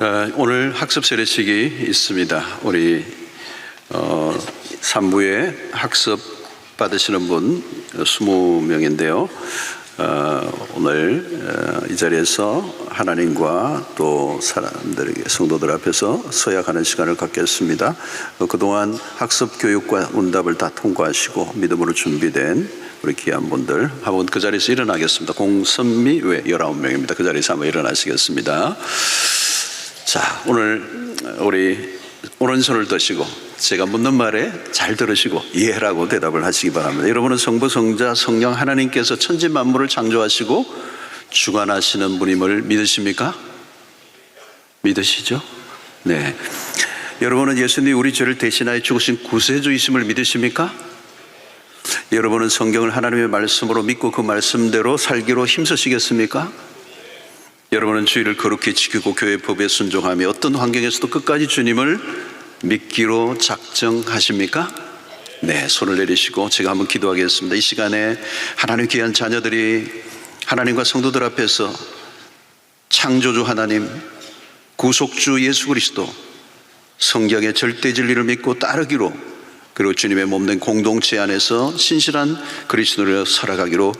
어, 오늘 학습 세례식이 있습니다. 우리 어, 3부에 학습 받으시는 분 20명인데요. 어, 오늘 어, 이 자리에서 하나님과 또 사람들에게 성도들 앞에서 서약하는 시간을 갖겠습니다. 어, 그동안 학습 교육과 응답을 다 통과하시고 믿음으로 준비된 우리 귀한 분들 한번 그 자리에서 일어나겠습니다. 공선미 외 19명입니다. 그 자리에서 한번 일어나시겠습니다. 자, 오늘 우리 오른손을 드시고 제가 묻는 말에 잘 들으시고 이해라고 대답을 하시기 바랍니다. 여러분은 성부, 성자, 성령 하나님께서 천지 만물을 창조하시고 주관하시는 분임을 믿으십니까? 믿으시죠? 네. 여러분은 예수님이 우리 죄를 대신하여 죽으신 구세주이심을 믿으십니까? 여러분은 성경을 하나님의 말씀으로 믿고 그 말씀대로 살기로 힘쓰시겠습니까? 여러분은 주의를 거룩히 지키고 교회 법에 순종하며 어떤 환경에서도 끝까지 주님을 믿기로 작정하십니까? 네, 손을 내리시고 제가 한번 기도하겠습니다. 이 시간에 하나님 귀한 자녀들이 하나님과 성도들 앞에서 창조주 하나님, 구속주 예수 그리스도, 성경의 절대 진리를 믿고 따르기로 그리고 주님의 몸된 공동체 안에서 신실한 그리스도를 살아가기로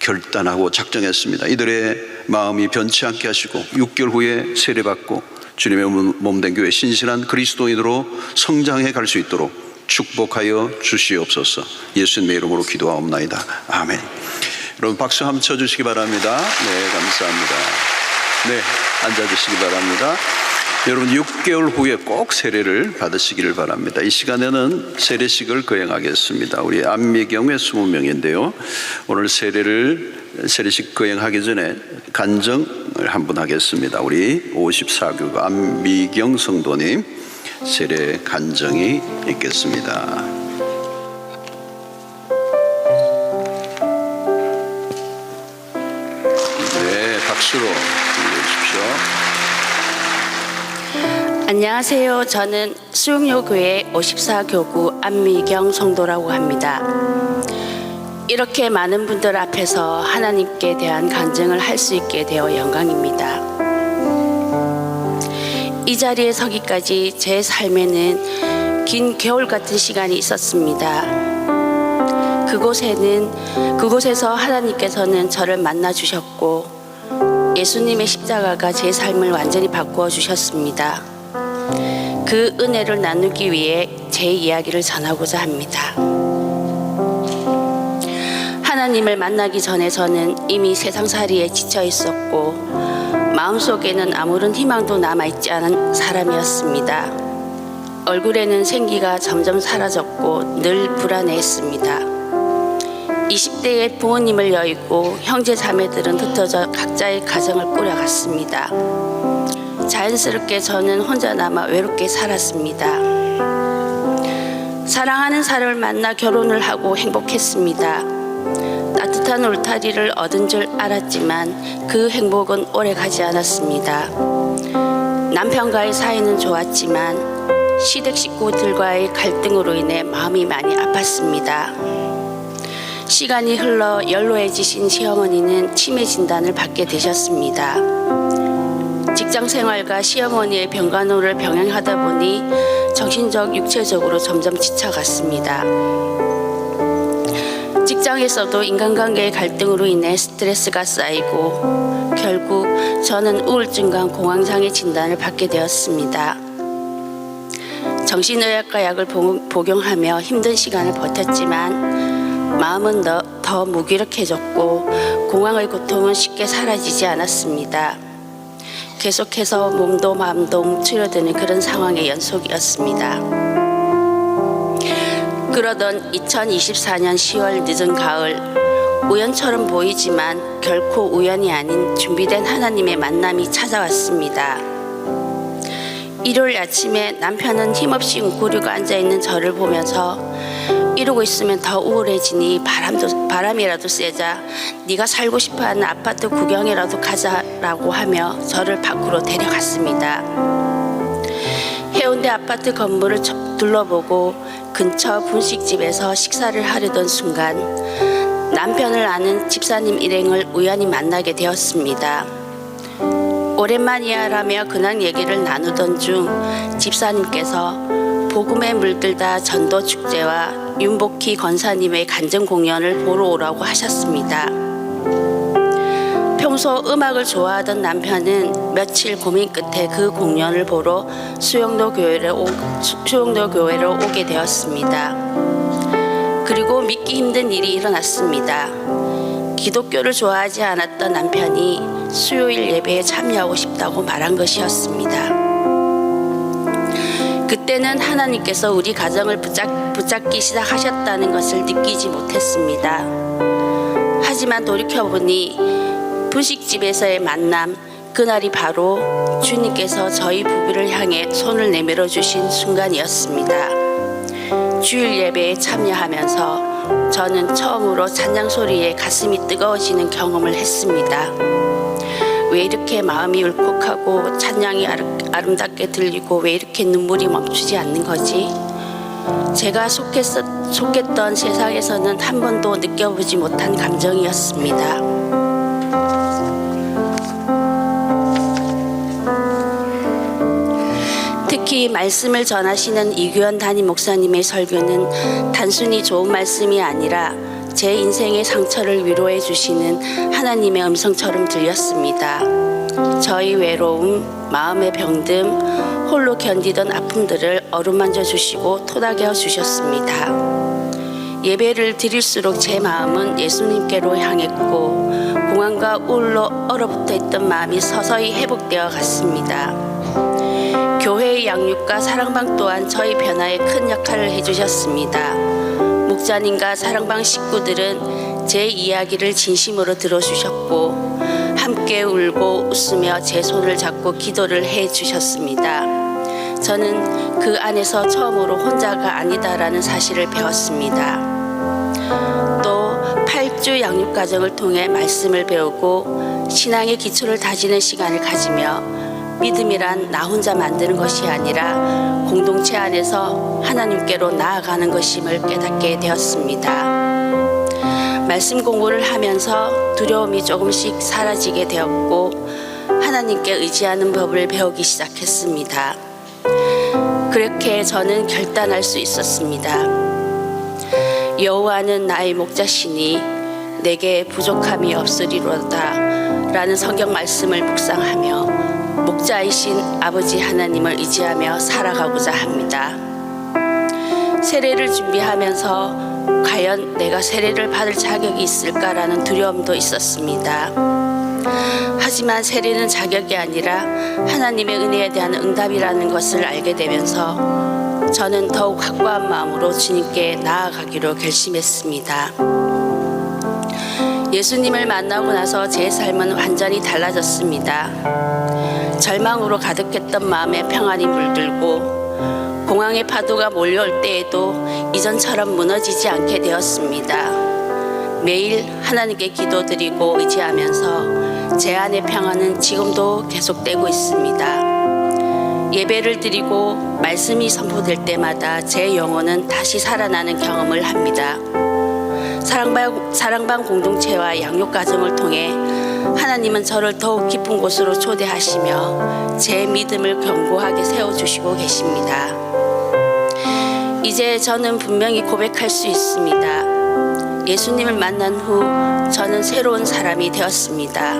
결단하고 작정했습니다. 이들의 마음이 변치 않게 하시고 6개월 후에 세례받고 주님의 몸된 교회 신실한 그리스도인으로 성장해 갈 수 있도록 축복하여 주시옵소서. 예수님의 이름으로 기도하옵나이다. 아멘. 여러분 박수 한번 쳐주시기 바랍니다. 네, 감사합니다. 네, 앉아 주시기 바랍니다. 여러분 6개월 후에 꼭 세례를 받으시기를 바랍니다. 이 시간에는 세례식을 거행하겠습니다. 우리 안미경의 20명인데요. 오늘 세례를 세례식 거행하기 전에 간정을 한 번 하겠습니다. 우리 54교구 안미경 성도님 세례 간정이 있겠습니다. 네, 박수로 올려주십시오. 안녕하세요. 저는 수용요교회 54교구 안미경 성도라고 합니다. 이렇게 많은 분들 앞에서 하나님께 대한 간증을 할 수 있게 되어 영광입니다. 이 자리에 서기까지 제 삶에는 긴 겨울 같은 시간이 있었습니다. 그곳에는 그곳에서 하나님께서는 저를 만나 주셨고 예수님의 십자가가 제 삶을 완전히 바꾸어 주셨습니다. 그 은혜를 나누기 위해 제 이야기를 전하고자 합니다. 하나님을 만나기 전에 저는 이미 세상살이에 지쳐 있었고 마음속에는 아무런 희망도 남아있지 않은 사람이었습니다. 얼굴에는 생기가 점점 사라졌고 늘 불안해했습니다. 20대에 부모님을 여의고 형제 자매들은 흩어져 각자의 가정을 꾸려갔습니다. 자연스럽게 저는 혼자 남아 외롭게 살았습니다. 사랑하는 사람을 만나 결혼을 하고 행복했습니다. 따뜻한 울타리를 얻은 줄 알았지만 그 행복은 오래 가지 않았습니다. 남편과의 사이는 좋았지만 시댁 식구들과의 갈등으로 인해 마음이 많이 아팠습니다. 시간이 흘러 연로해지신 시어머니는 치매 진단을 받게 되셨습니다. 직장 생활과 시어머니의 병간호를 병행하다 보니 정신적, 육체적으로 점점 지쳐갔습니다. 직장에서도 인간관계의 갈등으로 인해 스트레스가 쌓이고 결국 저는 우울증과 공황장애 진단을 받게 되었습니다. 정신의학과 약을 복- 복용하며 힘든 시간을 버텼지만 마음은 더, 더 무기력해졌고 공황의 고통은 쉽게 사라지지 않았습니다. 계속해서 몸도 마음도 움츠려드는 그런 상황의 연속이었습니다. 그러던 2024년 10월 늦은 가을 우연처럼 보이지만 결코 우연이 아닌 준비된 하나님의 만남이 찾아왔습니다. 일요일 아침에 남편은 힘없이 웅크리고 앉아 있는 저를 보면서 이러고 있으면 더 우울해지니 바람도 바람이라도 쐬자 네가 살고 싶어하는 아파트 구경이라도 가자라고 하며 저를 밖으로 데려갔습니다. 해운대 아파트 건물을 저- 둘러보고 근처 분식집에서 식사를 하려던 순간 남편을 아는 집사님 일행을 우연히 만나게 되었습니다. 오랜만이야라며 근황 얘기를 나누던 중 집사님께서 복음에 물들다 전도 축제와 윤복희 권사님의 간증 공연을 보러 오라고 하셨습니다. 평소 음악을 좋아하던 남편은 며칠 고민 끝에 그 공연을 보러 수영도 교회를 오, 수- 수영도 교회를 오게 되었습니다. 그리고 믿기 힘든 일이 일어났습니다. 기독교를 좋아하지 않았던 남편이 수요일 예배에 참여하고 싶다고 말한 것이었습니다. 그때는 하나님께서 우리 가정을 붙잡, 붙잡기 시작하셨다는 것을 느끼지 못했습니다. 하지만 돌이켜보니 분식집에서의 만남, 그날이 바로 주님께서 저희 부부를 향해 손을 내밀어 주신 순간이었습니다. 주일 예배에 참여하면서 저는 처음으로 찬양 소리에 가슴이 뜨거워지는 경험을 했습니다. 왜 이렇게 마음이 울컥하고 찬양이 아름- 아름답게 들리고 왜 이렇게 눈물이 멈추지 않는 거지? 제가 속했었, 속했던 세상에서는 한 번도 느껴보지 못한 감정이었습니다. 특히 말씀을 전하시는 이규현 담임 목사님의 설교는 단순히 좋은 말씀이 아니라 제 인생의 상처를 위로해 주시는 하나님의 음성처럼 들렸습니다. 저희 외로움, 마음의 병듦, 홀로 견디던 아픔들을 어루만져 주시고 토닥여 주셨습니다. 예배를 드릴수록 제 마음은 예수님께로 향했고 공황과 우울로 얼어붙어 있던 마음이 서서히 회복되어 갔습니다. 교회의 양육과 사랑방 또한 저희 변화에 큰 역할을 해주셨습니다. 목자님과 사랑방 식구들은 제 이야기를 진심으로 들어주셨고 함께 울고 웃으며 제 손을 잡고 기도를 해주셨습니다. 저는 그 안에서 처음으로 혼자가 아니다라는 사실을 배웠습니다. 또 8주 양육 과정을 통해 말씀을 배우고 신앙의 기초를 다지는 시간을 가지며 믿음이란 나 혼자 만드는 것이 아니라 공동체 안에서 하나님께로 나아가는 것임을 깨닫게 되었습니다. 말씀 공부를 하면서 두려움이 조금씩 사라지게 되었고 하나님께 의지하는 법을 배우기 시작했습니다. 그렇게 저는 결단할 수 있었습니다. 여호와는 나의 목자시니 내게 부족함이 없으리로다 라는 성경 말씀을 묵상하며 목자이신 아버지 하나님을 의지하며 살아가고자 합니다. 세례를 준비하면서 과연 내가 세례를 받을 자격이 있을까라는 두려움도 있었습니다. 하지만 세례는 자격이 아니라 하나님의 은혜에 대한 응답이라는 것을 알게 되면서 저는 더욱 확고한 마음으로 주님께 나아가기로 결심했습니다. 예수님을 만나고 나서 제 삶은 완전히 달라졌습니다. 절망으로 가득했던 마음에 평안이 물들고 공황의 파도가 몰려올 때에도 이전처럼 무너지지 않게 되었습니다. 매일 하나님께 기도드리고 의지하면서 제 안의 평안은 지금도 계속되고 있습니다. 예배를 드리고 말씀이 선포될 때마다 제 영혼은 다시 살아나는 경험을 합니다. 사랑방, 사랑방 공동체와 양육 과정을 통해 하나님은 저를 더욱 깊은 곳으로 초대하시며 제 믿음을 견고하게 세워주시고 계십니다. 이제 저는 분명히 고백할 수 있습니다. 예수님을 만난 후 저는 새로운 사람이 되었습니다.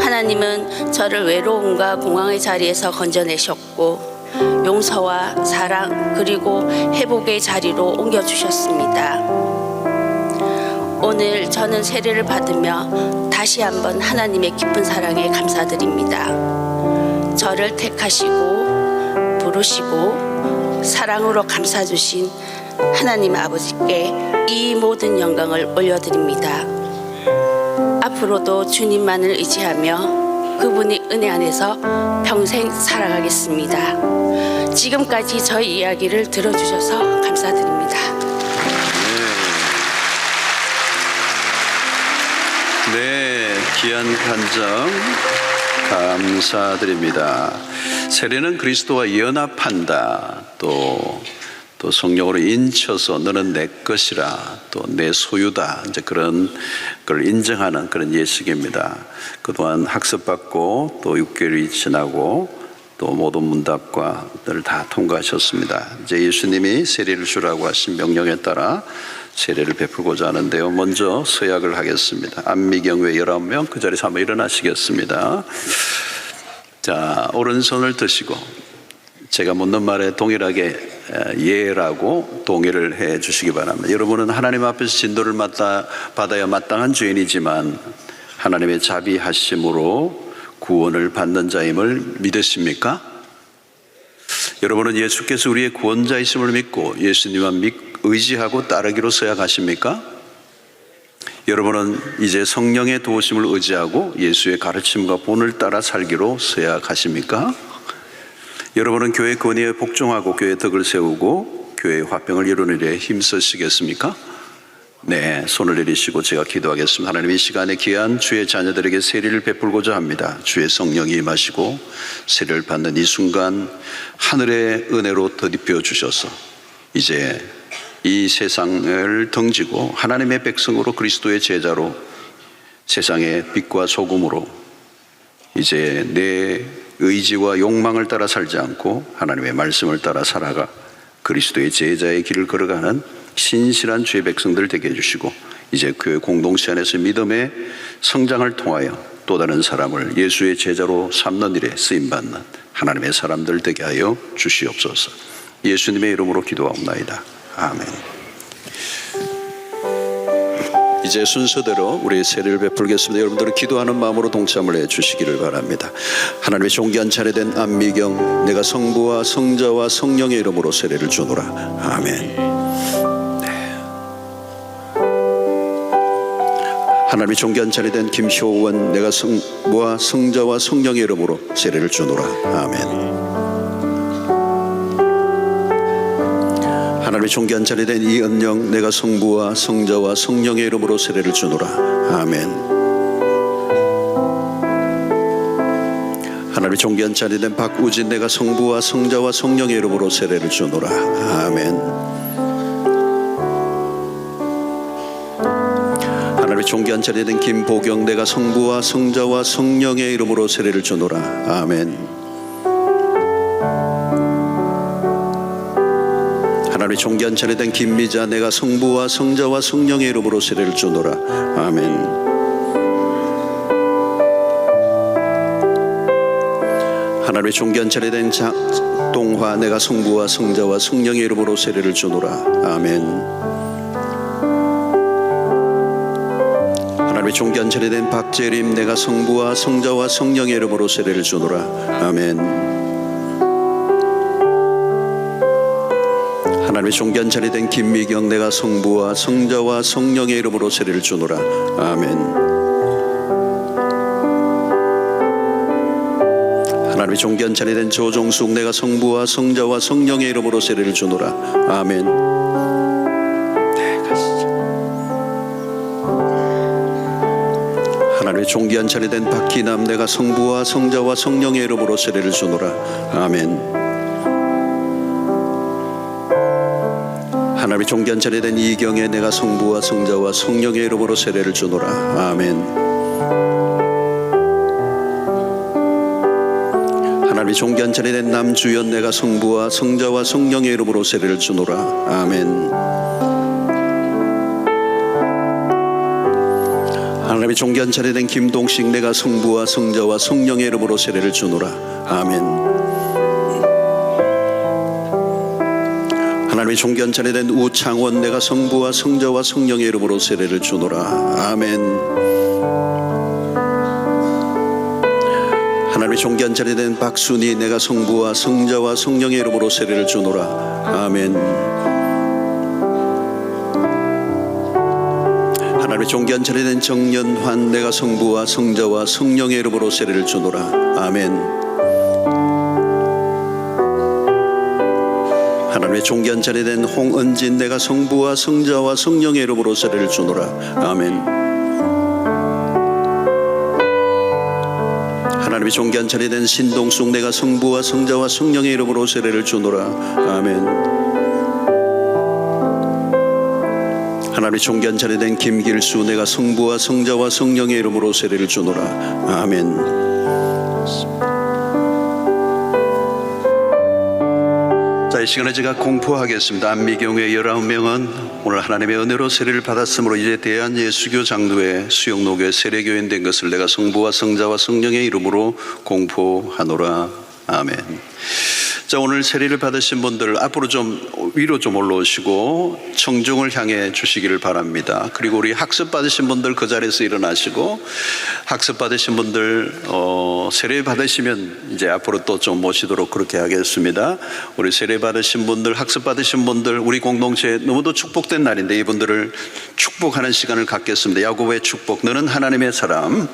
하나님은 저를 외로움과 공황의 자리에서 건져내셨고 용서와 사랑 그리고 회복의 자리로 옮겨주셨습니다. 오늘 저는 세례를 받으며 다시 한번 하나님의 깊은 사랑에 감사드립니다. 저를 택하시고 부르시고 사랑으로 감싸주신 하나님 아버지께 이 모든 영광을 올려드립니다. 앞으로도 주님만을 의지하며 그분의 은혜 안에서 평생 살아가겠습니다. 지금까지 저희 이야기를 들어주셔서 감사드립니다. 귀한 간증 감사드립니다. 세례는 그리스도와 연합한다. 또, 또또 성령으로 인쳐서 너는 내 것이라 또 내 소유다 이제 그런 걸 인정하는 그런 예식입니다. 그동안 학습받고 또 6개월이 지나고 또 모든 문답과를 다 통과하셨습니다. 이제 예수님이 세례를 주라고 하신 명령에 따라 세례를 베풀고자 하는데요. 먼저 서약을 하겠습니다. 안미경 외 19명 그 자리에서 한번 일어나시겠습니다. 자, 오른손을 드시고 제가 묻는 말에 동일하게 예라고 동의를 해 주시기 바랍니다. 여러분은 하나님 앞에서 진도를 맡아, 받아야 마땅한 죄인이지만 하나님의 자비하심으로 구원을 받는 자임을 믿으십니까? 여러분은 예수께서 우리의 구원자이심을 믿고 예수님만 믿, 의지하고 따르기로 서약하십니까? 여러분은 이제 성령의 도우심을 의지하고 예수의 가르침과 본을 따라 살기로 서약하십니까? 여러분은 교회 권위에 복종하고 교회 덕을 세우고 교회의 화평을 이루는 일에 힘쓰시겠습니까? 네, 손을 내리시고 제가 기도하겠습니다. 하나님 이 시간에 귀한 주의 자녀들에게 세례를 베풀고자 합니다. 주의 성령이 임하시고 세례를 받는 이 순간 하늘의 은혜로 덧입혀 주셔서 이제 이 세상을 덩지고 하나님의 백성으로 그리스도의 제자로 세상의 빛과 소금으로 이제 내 의지와 욕망을 따라 살지 않고 하나님의 말씀을 따라 살아가 그리스도의 제자의 길을 걸어가는 신실한 주의 백성들 되게 해주시고 이제 교회 공동체 안에서 믿음의 성장을 통하여 또 다른 사람을 예수의 제자로 삼는 일에 쓰임받는 하나님의 사람들 되게 하여 주시옵소서. 예수님의 이름으로 기도하옵나이다 아멘 이제 순서대로 우리 세례를 베풀겠습니다. 여러분들은 기도하는 마음으로 동참을 해 주시기를 바랍니다. 하나님의 존귀한 차례된 안미경 내가 성부와 성자와 성령의 이름으로 세례를 주노라. 아멘. 네. 하나님의 존귀한 차례된 김효원 내가 성부와 성자와 성령의 이름으로 세례를 주노라. 아멘. 하나님의 존귀한 자리된 이은영 내가 성부와 성자와 성령의 이름으로 세례를 주노라. 아멘. 하나님의 존귀한 자리된 박우진 내가 성부와 성자와 성령의 이름으로 세례를 주노라. 아멘. 하나님의 존귀한 자리된 김보경 내가 성부와 성자와 성령의 이름으로 세례를 주노라. 아멘 하나님의 존귀한 차례된 김미자 내가 성부와 성자와 성령의 이름으로 세례를 주노라. 아멘. 하나님의 존귀한 차례된 장동화 내가 성부와 성자와 성령의 이름으로 세례를 주노라. 아멘. 하나님의 존귀한 차례된 박재림 내가 성부와 성자와 성령의 이름으로 세례를 주노라. 아멘 하나님의 존귀한 자리된 김미경 내가 성부와 성자와 성령의 이름으로 세례를 주노라. 아멘. 하나님의 존귀한 자리된 조종숙 내가 성부와 성자와 성령의 이름으로 세례를 주노라. 아멘. 하나님의 존귀한 자리된 박기남 내가 성부와 성자와 성령의 이름으로 세례를 주노라. 아멘 하나님의 존귀한 자리된 이 경에 내가 성부와 성자와 성령의 이름으로 세례를 주노라. 아멘. 하나님의 존귀한 자리된 남주연 내가 성부와 성자와 성령의 이름으로 세례를 주노라. 아멘. 하나님의 존귀한 자리된 김동식 내가 성부와 성자와 성령의 이름으로 세례를 주노라. 아멘 하나님의 존귀한 자리된 우창원 내가 성부와 성자와 성령의 이름으로 세례를 주노라. 아멘. 하나님의 존귀한 자리된 박순이 내가 성부와 성자와 성령의 이름으로 세례를 주노라. 아멘. 하나님의 존귀한 자리된 정연환 내가 성부와 성자와 성령의 이름으로 세례를 주노라. 아멘 하나님의 종견자리 된 홍은진 내가 성부와 성자와 성령의 이름으로 세례를 주노라. 아멘. 하나님의 종견자리 된 신동숙 내가 성부와 성자와 성령의 이름으로 세례를 주노라. 아멘. 하나님의 종견자리 된 김길수 내가 성부와 성자와 성령의 이름으로 세례를 주노라. 아멘. 이 시간에 제가 공포하겠습니다. 안미경의 19명은 오늘 하나님의 은혜로 세례를 받았으므로 이제 대한 예수교 장로회 수영로교회 세례교인 된 것을 내가 성부와 성자와 성령의 이름으로 공포하노라. 아멘. 자, 오늘 세례를 받으신 분들 앞으로 좀 위로 좀 올라오시고 청중을 향해 주시기를 바랍니다. 그리고 우리 학습 받으신 분들 그 자리에서 일어나시고 학습 받으신 분들 어, 세례 받으시면 이제 앞으로 또 좀 모시도록 그렇게 하겠습니다. 우리 세례 받으신 분들, 학습 받으신 분들, 우리 공동체 너무도 축복된 날인데 이분들을 축복하는 시간을 갖겠습니다. 야곱의 축복. 너는 하나님의 사람.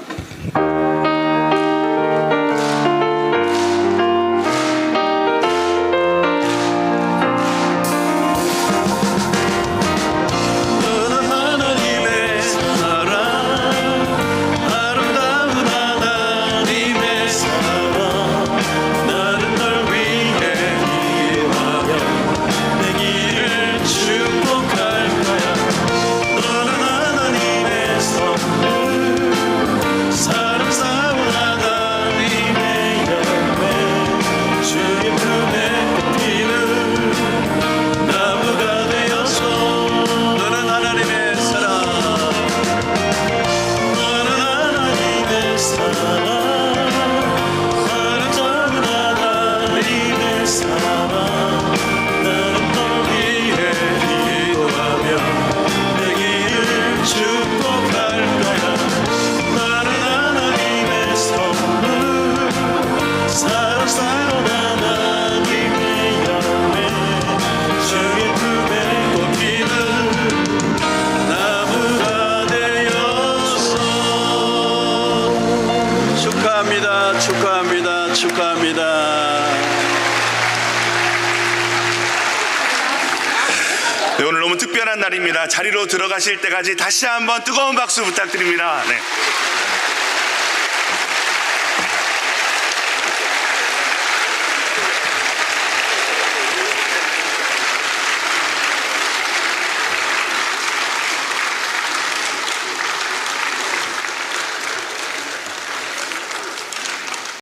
축하합니다 축하합니다 네, 오늘 너무 특별한 날입니다. 자리로 들어가실 때까지 다시 한번 뜨거운 박수 부탁드립니다. 네.